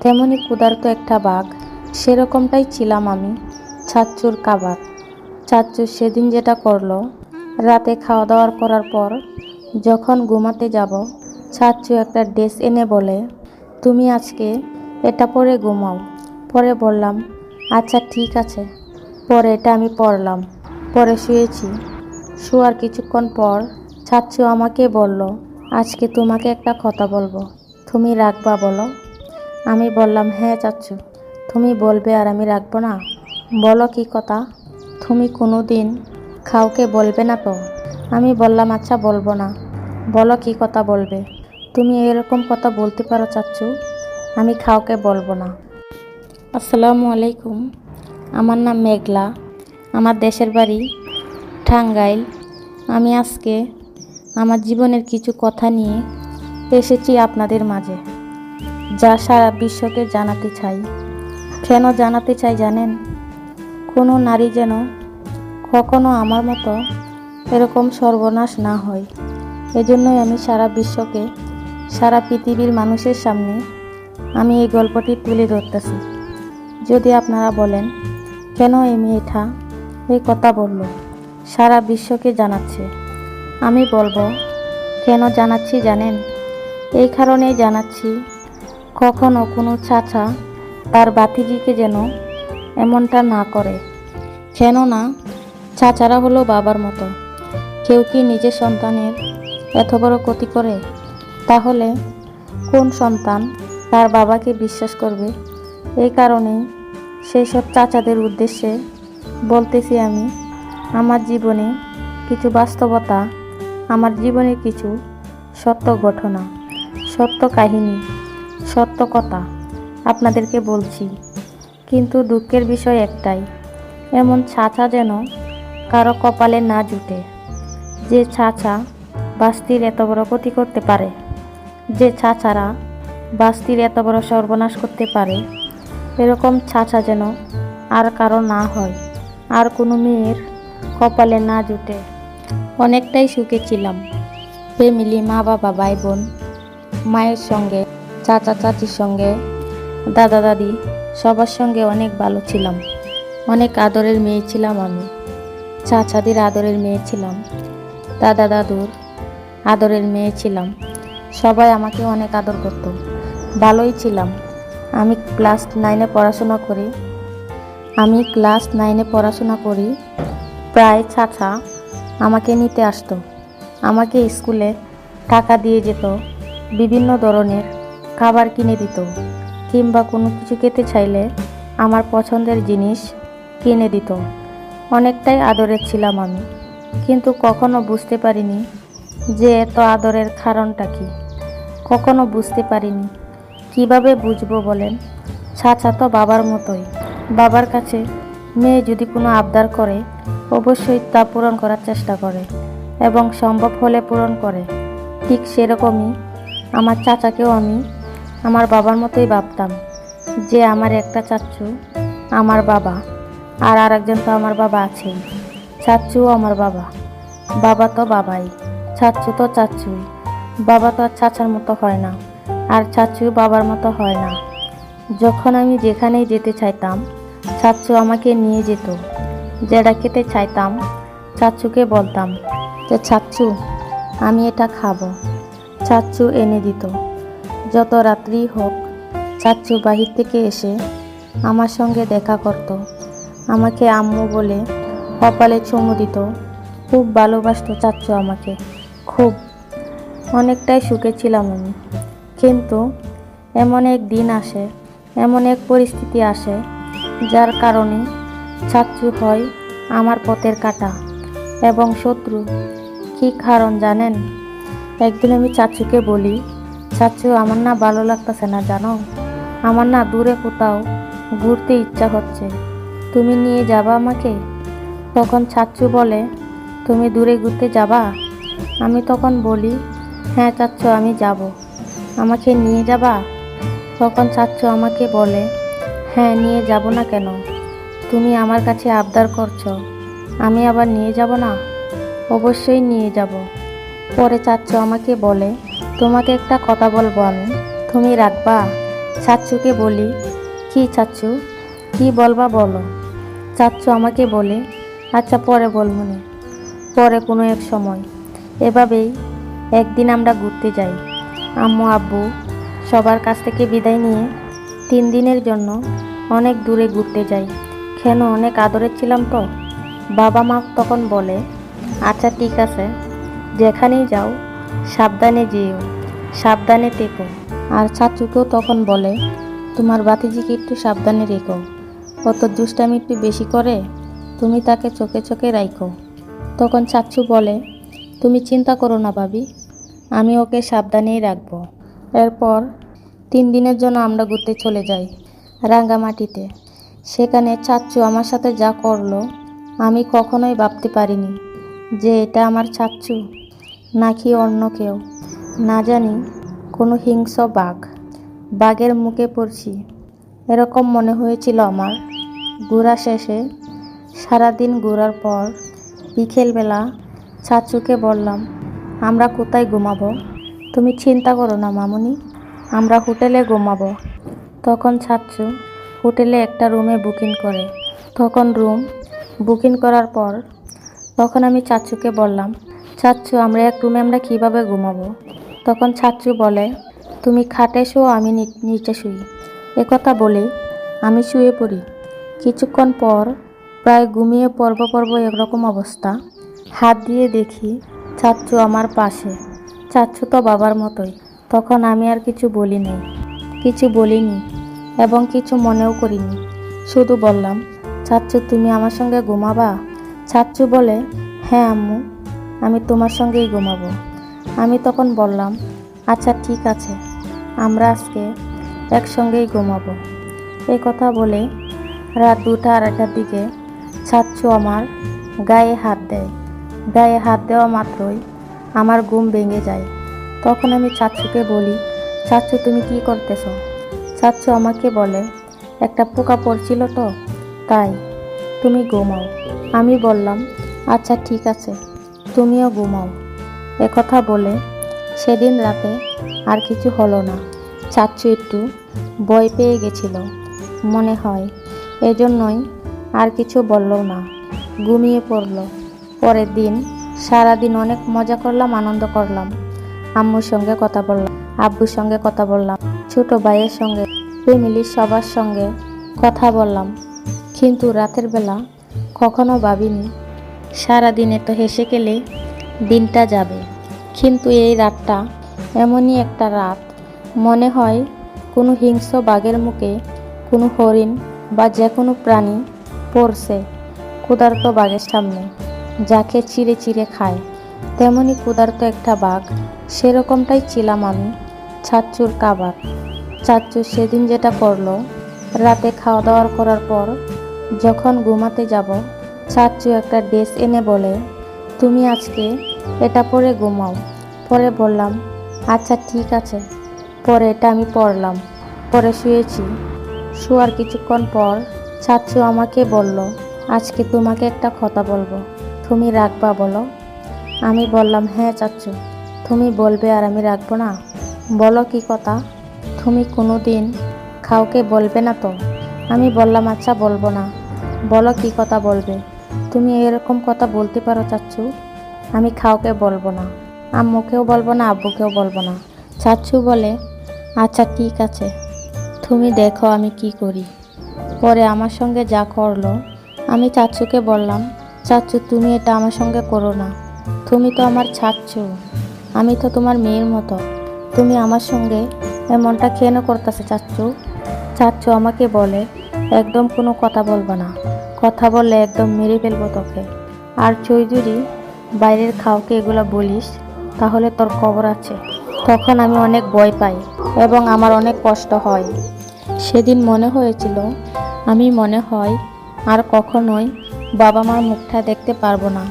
তেমনই ক্ষুধার্ত একটা বাঘ, সেরকমটাই ছিলাম আমি, ছাচ্চুর কাবার চাচ্চু সেদিন যেটা করল, রাতে খাওয়া দাওয়ার করার পর যখন ঘুমাতে যাব, ছাচ্চু একটা ড্রেস এনে বলে, তুমি আজকে এটা পরে ঘুমাও। পরে বললাম আচ্ছা ঠিক আছে। পরে এটা আমি পরলাম। পরে শুয়েছি। শোয়ার কিছুক্ষণ পর ছাচ্চু আমাকে বলল, আজকে তোমাকে একটা কথা বলব। তুমি রাখবা বলো। আমি বললাম হ্যাঁ চাচ্চু তুমি বলবে আর আমি রাখব না? বলো কি কথা? তুমি কোনো দিন কাউকে বলবে না তো? আমি বললাম আচ্ছা বলব না। বলো কি কথা বলবে? তুমি এরকম কথা বলতে পারো চাচ্ছু? আমি কাউকে বলব না। আসসালামু আলাইকুম। আমার নাম মেঘলা। আমার দেশের বাড়ি টাঙ্গাইল। আমি আজকে আমার জীবনের কিছু কথা নিয়ে এসেছি আপনাদের মাঝে। যা সারা বিশ্বকে জানাতে চাই। কেন জানাতে চাই জানেন? কোনো নারী যেন কখনো আমার মতো এরকম সর্বনাশ না হয়। এজন্যই আমি সারা বিশ্বকে, সারা পৃথিবীর মানুষের সামনে আমি এই গল্পটি তুলে ধরতেছি। যদি আপনারা বলেন, কেন এই মেয়েটা এই কথা বলল? সারা বিশ্বকে জানাচ্ছে। আমি বলব, কেন জানাচ্ছি জানেন? এই কারণেই জানাচ্ছি কখনো কোনো চাচা তার বাতিজিকে যেন এমনটা না করে। কেননা চাচারা হলো বাবার মতো। কেউ কি নিজের সন্তানের এত বড় ক্ষতি করে? তাহলে কোন সন্তান তার বাবাকে বিশ্বাস করবে? এই কারণেই সেই সব চাচাদের উদ্দেশ্যে বলতেছি আমি, আমার জীবনে কিছু বাস্তবতা, আমার জীবনের কিছু সত্য ঘটনা, সত্য কাহিনী সত্য কথা আপনাদেরকে বলছি। কিন্তু দুঃখের বিষয় একটাই, এমন ছাঁচা যেন কারও কপালে না জুটে। যে ছাঁচা বাস্তির এত বড় ক্ষতি করতে পারে, যে ছাঁচারা বাস্তির এত বড় সর্বনাশ করতে পারে, এরকম ছাঁচা যেন আর কারও না হয়, আর কোনো মেয়ের কপালে না জুটে। অনেকটাই সুখে ছিলাম। ফ্যামিলি মা বাবা ভাই বোন মায়ের সঙ্গে চাচা চাচির সঙ্গে দাদা দাদি সবার সঙ্গে অনেক ভালো ছিলাম। অনেক আদরের মেয়ে ছিলাম আমি। চাচাদের আদরের মেয়ে ছিলাম। দাদা দাদুর আদরের মেয়ে ছিলাম। সবাই আমাকে অনেক আদর করত। ভালোই ছিলাম। আমি ক্লাস নাইনে পড়াশোনা করি। আমি ক্লাস নাইনে পড়াশোনা করি। প্রায় চাচা আমাকে নিতে আসতো। আমাকে স্কুলে টাকা দিয়ে যেত। বিভিন্ন ধরনের খাবার কিনে দিত, কিংবা কোনো কিছু খেতে চাইলে আমার পছন্দের জিনিস কিনে দিত। অনেকটাই আদরের ছিলাম আমি, কিন্তু কখনো বুঝতে পারিনি যে এত আদরের কারণটা কি। কখনো বুঝতে পারিনি কীভাবে বুঝব বলেন? ছাছা তো বাবার মতোই। বাবার কাছে মেয়ে যদি কোনো আবদার করে, অবশ্যই তা পূরণ করার চেষ্টা করে এবং সম্ভব হলে পূরণ করে। ঠিক সেরকমই আমার চাচাকেও আমি আমার বাবার মতোই ভাবতাম যে আমার একটা চাচ্চু আমার বাবা আর আরেকজন তো আমার বাবা আছেই। চাচ্চুও আমার বাবা বাবা তো বাবাই চাচ্চু তো চাচ্চুই বাবা তো আর চাচার মতো হয় না, আর চাচ্চু বাবার মতো হয় না। যখন আমি যেখানেই যেতে চাইতাম চাচ্চু আমাকে নিয়ে যেত। যেটা খেতে চাইতাম চাচ্চুকে বলতাম যে চাচ্চু আমি এটা খাব। চাচ্চু এনে দিত। যত রাত্রি হোক চাচ্চু বাহির থেকে এসে আমার সঙ্গে দেখা করত। আমাকে আম্মু বলে কপালে চুমু দিত। খুব ভালোবাসতো চাচ্চু আমাকে, খুব। অনেকটাই সুখে ছিলাম আমি। কিন্তু এমন এক দিন আসে, এমন এক পরিস্থিতি আসে, যার কারণে চাচ্চু হয় আমার পথের কাটা এবং শত্রু। কি কারণ জানেন? একদিন আমি চাচুকে বলি চাচু আমার না ভালো লাগতেছে না, জানো? আমার না দূরে কোথাও ঘুরতে ইচ্ছা হচ্ছে। তুমি নিয়ে যাবা আমাকে? তখন চাচ্চু বলে, তুমি দূরে ঘুরতে যাবা? আমি তখন বলি হ্যাঁ চাচ্চু আমি যাব। আমাকে নিয়ে যাবা? তখন চাচ্চু আমাকে বলে হ্যাঁ নিয়ে যাব না কেন? তুমি আমার কাছে আবদার করছ। আমি আবার নিয়ে যাব না? অবশ্যই নিয়ে যাব। পরে চাচ্চু আমাকে বলে তোমাকে একটা কথা বলব আমি। তুমি রাখবা? চাচ্চুকে বলি, কি চাচ্চু? কি বলবা বলো। চাচ্চু আমাকে বলে আচ্ছা পরে বলবনি পরে কোনো এক সময়। এভাবেই একদিন আমরা ঘুরতে যাই। আম্মু, আব্বু সবার কাছ থেকে বিদায় নিয়ে তিন দিনের জন্য অনেক দূরে ঘুরতে যাই। কেন, অনেক আদরে ছিলাম তো। বাবা মা তখন বলে আচ্ছা ঠিক আছে। যেখানেই যাও সাবধানে যেও, সাবধানে টেকো আর চাচুকেও তখন বলে, তোমার বাতিজিকে একটু সাবধানে রেখো। অত দুষ্টামি একটু বেশি করে তুমি তাকে চোখে চোখে রাখো তখন চাচু বলে, তুমি চিন্তা করো না ভাবি, আমি ওকে সাবধানেই রাখব। এরপর তিন দিনের জন্য আমরা ঘুরতে চলে যাই রাঙ্গামাটিতে। সেখানে চাচ্চু আমার সাথে যা করল, আমি কখনোই ভাবতে পারিনি যে এটা আমার চাচ্চু নাকি অন্য কেউ? না জানি, কোনো হিংস্র বাঘ। বাঘের মুখে পড়ছি। এরকম মনে হয়েছিল আমার। ঘোরা শেষে, সারাদিন ঘোরার পর বিকেলবেলা চাচুকে বললাম, আমরা কোথায় ঘুমাবো? তুমি চিন্তা করো না মামুনি, আমরা হোটেলে ঘুমাবো। তখন চাচ্চু হোটেলে একটা রুমে বুকিং করে। তখন রুম বুকিং করার পর, তখন আমি চাচ্চুকে বললাম চাচ্চু, আমরা এক রুমে আমরা কীভাবে ঘুমাবো? তখন চাচ্চু বলে, তুমি খাটে শো, আমি নিচে শুই। একথা বলে আমি শুয়ে পড়ি। কিছুক্ষণ পর, প্রায় ঘুমিয়ে পর্ব পর্ব একরকম অবস্থা। হাত দিয়ে দেখি চাচ্চু আমার পাশে। চাচ্চু তো বাবার মতোই, তখন আমি আর কিছু বলি বলিনি কিছু বলিনি এবং কিছু মনেও করিনি। শুধু বললাম, চাচ্চু, তুমি আমার সঙ্গে ঘুমাবা? চাচ্চু বলে হ্যাঁ আম্মু। আমি তোমার সঙ্গেই ঘুমাবো। আমি তখন বললাম আচ্ছা ঠিক আছে, আমরা আজকে একসঙ্গেই ঘুমাবো। এই কথা বলে রাত দুটা আড়াইটার দিকে চাচ্চু আমার গায়ে হাত দেয়। গায়ে হাত দেওয়া মাত্রই আমার ঘুম ভেঙে যায়। তখন আমি চাচ্চুকে বলি চাচ্চু তুমি কি করতেছ? চাচ্চু আমাকে বলে, একটা পোকা পড়ছিল তো, তাই তুমি ঘুমাও। আমি বললাম আচ্ছা ঠিক আছে। তুমিও ঘুমাও। একথা বলে সেদিন রাতে আর কিছু হলো না। চাচ্চু একটু ভয় পেয়ে গেছিল। মনে হয় এজন্যই আর কিছু বলল না। ঘুমিয়ে পড়ল। পরের দিন সারাদিন অনেক মজা করলাম, আনন্দ করলাম। আম্মুর সঙ্গে কথা বললাম, আব্বুর সঙ্গে কথা বললাম, ছোট ভাইয়ের সঙ্গে, ফ্যামিলির সবার সঙ্গে কথা বললাম। কিন্তু রাতের বেলা কখনো ভাবিনি সারাদিন তো হেসে গেলে দিনটা যাবে। কিন্তু এই রাতটা এমনই একটা রাত। মনে হয় কোনো হিংস্র বাঘের মুখে কোনো হরিণ বা যে কোনো প্রাণী পড়ছে ক্ষুধার্ত বাঘের সামনে, যাকে চিড়ে চিড়ে খায়। তেমনি ক্ষুধার্ত একটা বাঘ, সেরকমটাই ছিলাম আমি ছাচ্চুর কাবার। চাচ্চু সেদিন যেটা করল, রাতে খাওয়া দাওয়ার করার পর যখন ঘুমাতে যাব চাচ্চু একটা ড্রেস এনে বলে, তুমি আজকে এটা পরে ঘুমাও। পরে বললাম আচ্ছা ঠিক আছে। পরে এটা আমি পরলাম। পরে শুয়েছি। শোয়ার কিছুক্ষণ পর চাচ্চু আমাকে বলল, আজকে তোমাকে একটা কথা বলব। তুমি রাখবা বলো? আমি বললাম হ্যাঁ চাচ্চু তুমি বলবে আর আমি রাখব না। বলো কি কথা? তুমি কোনো দিন কাউকে বলবে না তো? আমি বললাম আচ্ছা বলব না। বলো কি কথা বলবে? তুমি এরকম কথা বলতে পারো চাচ্চু? আমি কাউকে বলব না। আম্মুকেও বলব না, আব্বুকেও বলব না। চাচ্চু বলে আচ্ছা ঠিক আছে। তুমি দেখো আমি কি করি। পরে আমার সঙ্গে যা করল, আমি চাচ্ছুকে বললাম, চাচ্চু, তুমি এটা আমার সঙ্গে করো না। তুমি তো আমার চাচ্চু। আমি তো তোমার মেয়ের মতো। তুমি আমার সঙ্গে এমনটা কেন করতেছে চাচ্চু? চাচ্চু আমাকে বলে, একদম কোনো কথা বলব না। কথা বললে একদম মেরে ফেলব তোকে। আর চৌধুরী, বাইরের খাওকে এগুলো বলিস, তাহলে তোর খবর আছে। তখন আমি অনেক ভয় পাই এবং আমার অনেক কষ্ট হয়। সেদিন মনে হয়েছিল, আমি মনে হয় আর কখনোই বাবা মার মুখটা দেখতে পারব না।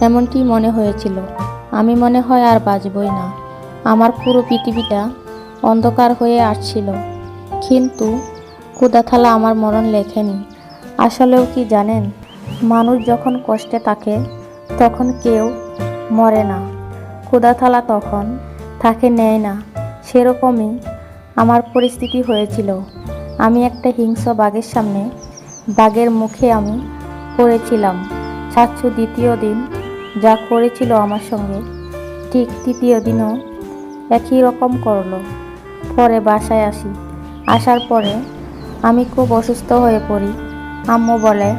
এমনটি মনে হয়েছিল। আমি মনে হয় আর বাঁচবই না। আমার পুরো পৃথিবীটা অন্ধকার হয়ে আসছিল। কিন্তু ক্ষুদাথালা আমার মরণ লেখেনি। আসলেও কি জানেন, মানুষ যখন কষ্টে থাকে, তখন কেউ মরে না। ক্ষুদাথালা তখন তাকে নেয় না। সেরকমই আমার পরিস্থিতি হয়েছিল। আমি একটা হিংস্র বাঘের সামনে, বাঘের মুখে আমি পড়েছিলাম। চাচ্ছু দ্বিতীয় দিন যা করেছিল আমার সঙ্গে, ঠিক তৃতীয় দিনও একই রকম করল। পরে বাসায় আসি। আসার পরে আমি খুব অসুস্থ হয়ে পড়ি। আম্মু বলে,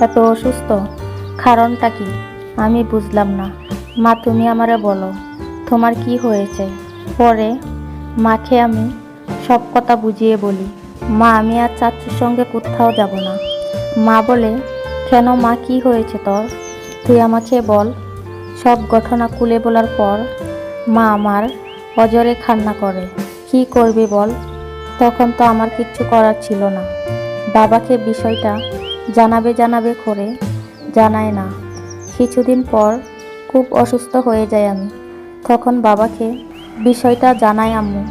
এত অসুস্থ? কারণটা কি? আমি বুঝলাম না। মা, তুমি আমারে বলো, তোমার কি হয়েছে? পরে মাকে আমি সব কথা বুঝিয়ে বলি। মা, আমি আর চাচুর সঙ্গে কোথাও যাব না। মা বলে, কেন মা, কি হয়েছে তোর? তুই আমাকে বল। সব ঘটনা খুলে বলার পর মা আমার অজরে খান্না করে। কি করবি বল? তখন তো আমার কিচ্ছু করার ছিল না। বাবাকে বিষয়টা জানাবে জানাবে করে জানায় না। কিছুদিন পর খুব অসুস্থ হয়ে যায় আমি। তখন বাবাকে বিষয়টা জানাই আম্মু।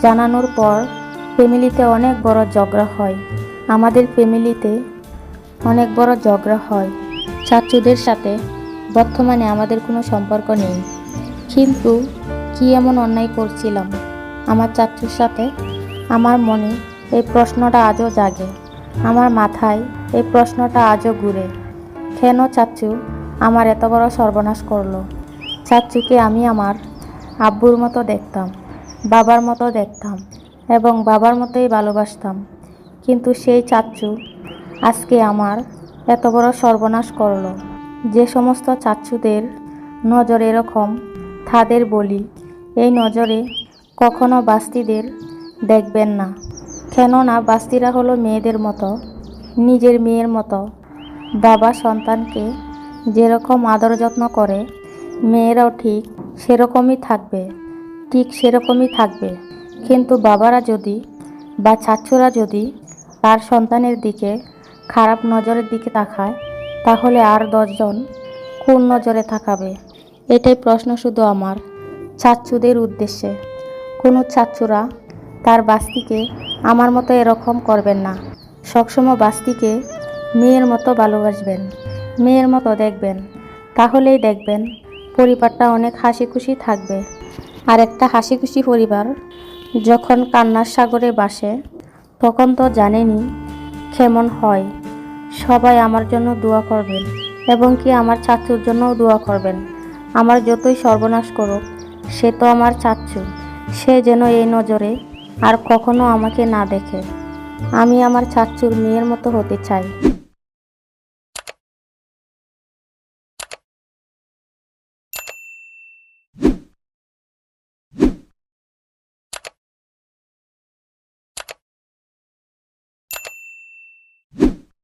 জানানোর পর ফ্যামিলিতে অনেক বড় ঝগড়া হয়। আমাদের ফ্যামিলিতে অনেক বড় ঝগড়া হয়। চাচুদের সাথে বর্তমানে আমাদের কোনো সম্পর্ক নেই। কিন্তু কি এমন অন্যায় করছিলাম? আমার চাচুর সাথে আমার মনে এই প্রশ্নটা আজও জাগে। আমার মাথায় এই প্রশ্নটা আজও ঘুরে। কেন চাচ্চু আমার এত বড় সর্বনাশ করল। চাচ্চুকে আমি আমার আব্বুর মতো দেখতাম, বাবার মতো দেখতাম এবং বাবার মতোই ভালোবাসতাম। কিন্তু সেই চাচ্চু আজকে আমার এত বড় সর্বনাশ করল। যে সমস্ত চাচ্চুদের নজর এরকম তাদের বলি, এই নজরে কখনো বাস্তিদের দেখবেন না। কেননা বাস্তিরা হলো মেয়েদের মতো, নিজের মেয়ের মতো। বাবা সন্তানকে যেরকম আদর যত্ন করে, মেয়েরাও ঠিক সেরকমই থাকবে, ঠিক সেরকমই থাকবে। কিন্তু বাবারা যদি বা ছাত্ররা যদি তার সন্তানের দিকে খারাপ নজরের দিকে তাকায়, তাহলে আর দশজন কোন নজরে থাকাবে এটাই প্রশ্ন শুধু আমার ছাত্রদের উদ্দেশ্যে। কোনো ছাত্ররা তার বাস্তিকে আমার মতো এরকম করবেন না। সবসময় বাস্তিকে মেয়ের মতো ভালোবাসবেন, মেয়ের মতো দেখবেন, তাহলেই দেখবেন পরিবারটা অনেক হাসি খুশি থাকবে। আর একটা হাসি খুশি পরিবার যখন কান্নার সাগরে বাসে, তখন তো জানেনই কেমন হয়। সবাই আমার জন্য দোয়া করবেন এবং কি আমার চাচুর জন্যও দোয়া করবেন। আমার যতই সর্বনাশ করুক, সে তো আমার চাচ্ছু সে যেন এই নজরে আর কখনো আমাকে না দেখে। আমি আমার চাচ্চুর মেয়ের মতো হতে চাই।